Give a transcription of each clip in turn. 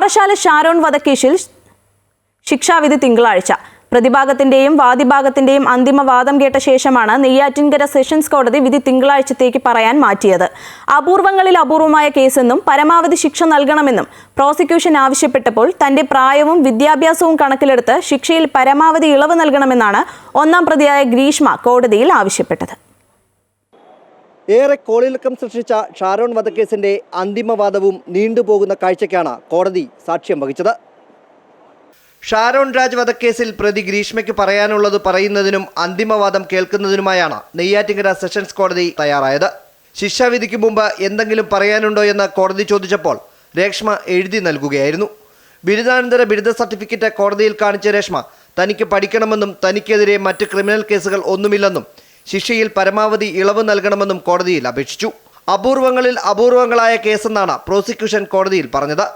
പാറശാല ഷാരോൺ വധക്കേസിൽ ശിക്ഷാവിധി തിങ്കളാഴ്ച. പ്രതിഭാഗത്തിന്റെയും വാദിഭാഗത്തിന്റെയും അന്തിമ വാദം കേട്ട ശേഷമാണ് നെയ്യാറ്റിൻകര സെഷൻസ് കോടതി വിധി തിങ്കളാഴ്ചത്തേക്ക് പറയാൻ മാറ്റിയത്. അപൂർവങ്ങളിൽ അപൂർവമായ കേസെന്നും പരമാവധി ശിക്ഷ നൽകണമെന്നും പ്രോസിക്യൂഷൻ ആവശ്യപ്പെട്ടപ്പോൾ തന്റെ പ്രായവും വിദ്യാഭ്യാസവും കണക്കിലെടുത്ത് ശിക്ഷയിൽ പരമാവധി ഇളവ് നൽകണമെന്നാണ് ഒന്നാം പ്രതിയായ ഗ്രീഷ്മ കോടതിയിൽ ആവശ്യപ്പെട്ടത്. ഏറെ കോളിളക്കം സൃഷ്ടിച്ച ഷാരോൺ വധക്കേസിന്റെ അന്തിമവാദവും നീണ്ടുപോകുന്ന കാഴ്ചയ്ക്കാണ് കോടതി സാക്ഷ്യം വഹിച്ചത്. ഷാരോൺ രാജ് വധക്കേസിൽ പ്രതി ഗ്രീഷ്മയ്ക്ക് പറയാനുള്ളത് പറയുന്നതിനും അന്തിമവാദം കേൾക്കുന്നതിനുമായാണ് നെയ്യാറ്റിങ്കര സെഷൻസ് കോടതി തയ്യാറായത്. ശിക്ഷാവിധിക്ക് മുമ്പ് എന്തെങ്കിലും പറയാനുണ്ടോ എന്ന് കോടതി ചോദിച്ചപ്പോൾ രേഷ്മ എഴുതി നൽകുകയായിരുന്നു. ബിരുദാനന്തര ബിരുദ സർട്ടിഫിക്കറ്റ് കോടതിയിൽ കാണിച്ച രേഷ്മ തനിക്ക് പഠിക്കണമെന്നും തനിക്കെതിരെ മറ്റ് ക്രിമിനൽ കേസുകൾ ഒന്നുമില്ലെന്നും ശിക്ഷയിൽ പരമാവധി ഇളവ് നൽകണമെന്നും കോടതിയിൽ അപേക്ഷിച്ചു. അപൂർവങ്ങളിൽ അപൂർവങ്ങളായ കേസെന്നാണ് പ്രോസിക്യൂഷൻ കോടതിയിൽ പറഞ്ഞത്.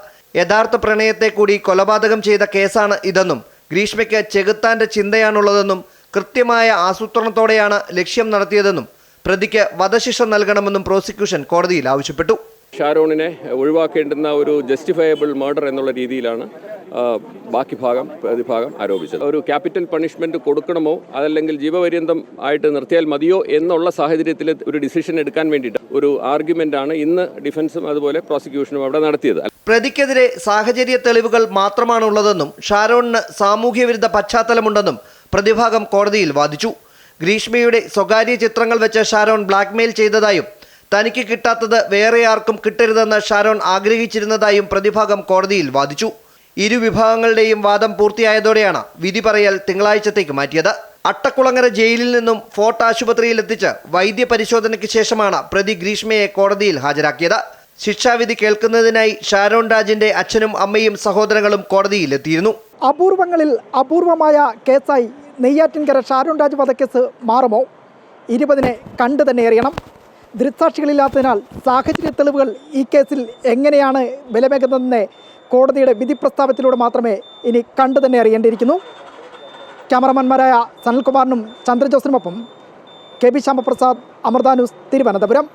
യഥാർത്ഥ പ്രണയത്തെ കൂടി കൊലപാതകം ചെയ്ത കേസാണ് ഇതെന്നും ഗ്രീഷ്മയ്ക്ക് ചെകുത്താന്റെ ചിന്തയാണുള്ളതെന്നും കൃത്യമായ ആസൂത്രണത്തോടെയാണ് ലക്ഷ്യം നടത്തിയതെന്നും പ്രതിക്ക് വധശിക്ഷ നൽകണമെന്നും പ്രോസിക്യൂഷൻ കോടതിയിൽ ആവശ്യപ്പെട്ടു. ഷാരോണിനെ ഒഴിവാക്കേണ്ടുന്ന ഒരു ജസ്റ്റിഫയബിൾ മർഡർ എന്നുള്ള രീതിയിലാണ് ബാക്കി ഭാഗം പ്രതിഭാഗം ആരോപിച്ചത്. ഒരു ക്യാപിറ്റൽ പണിഷ്മെന്റ് കൊടുക്കണമോ അതല്ലെങ്കിൽ ജീവപര്യന്തം ആയിട്ട് നിർത്തിയാൽ മതിയോ എന്നുള്ള സാഹചര്യത്തിൽ ഒരു ഡിസിഷൻ എടുക്കാൻ വേണ്ടിയിട്ട് ഒരു ആർഗ്യുമെന്റ് ആണ് ഇന്ന് ഡിഫൻസും അതുപോലെ പ്രോസിക്യൂഷനും അവിടെ നടത്തിയത്. പ്രതിക്കെതിരെ സാഹചര്യ തെളിവുകൾ മാത്രമാണുള്ളതെന്നും ഷാരോണിന് സാമൂഹ്യവിരുദ്ധ പശ്ചാത്തലമുണ്ടെന്നും പ്രതിഭാഗം കോടതിയിൽ വാദിച്ചു. ഗ്രീഷ്മയുടെ സ്വകാര്യ ചിത്രങ്ങൾ വെച്ച് ഷാരോൺ ബ്ലാക്ക്മെയിൽ ചെയ്തതായും തനിക്ക് കിട്ടാത്തത് വേറെ ആർക്കും കിട്ടരുതെന്ന് ഷാരോൺ ആഗ്രഹിച്ചിരുന്നതായും പ്രതിഭാഗം കോടതിയിൽ വാദിച്ചു. ഇരു വിഭാഗങ്ങളുടെയും വാദം പൂർത്തിയായതോടെയാണ് വിധി പറയൽ തിങ്കളാഴ്ചത്തേക്ക് മാറ്റിയത്. അട്ടക്കുളങ്ങര ജയിലിൽ നിന്നും ഫോർട്ട് ആശുപത്രിയിൽ എത്തിച്ച് വൈദ്യ പരിശോധനയ്ക്ക് ശേഷമാണ് പ്രതി ഗ്രീഷ്മയെ കോടതിയിൽ ഹാജരാക്കിയത്. ശിക്ഷാവിധി കേൾക്കുന്നതിനായി ഷാരോൺ രാജിന്റെ അച്ഛനും അമ്മയും സഹോദരങ്ങളും കോടതിയിൽ എത്തിയിരുന്നു അപൂർവങ്ങളിൽ അപൂർവമായ കേസായി നെയ്യാറ്റിൻകര ഷാരോൺ രാജ് വധക്കേസ് മാറുമോ? ഇരുപതിനെ കണ്ടു തന്നെ എറിയണം. ദൃക്സാക്ഷികളില്ലാത്തതിനാൽ സാഹചര്യ തെളിവുകൾ ഈ കേസിൽ എങ്ങനെയാണ് വിലമേകുന്നതെന്ന് കോടതിയുടെ വിധി പ്രസ്താവത്തിലൂടെ മാത്രമേ ഇനി കണ്ടു തന്നെ അറിയേണ്ടിയിരിക്കുന്നു. ക്യാമറമാൻമാരായ സനൽകുമാറിനും ചന്ദ്രജോസിനുമൊപ്പം K P Shyamaprasad Amrita news Thiruvananthapuram.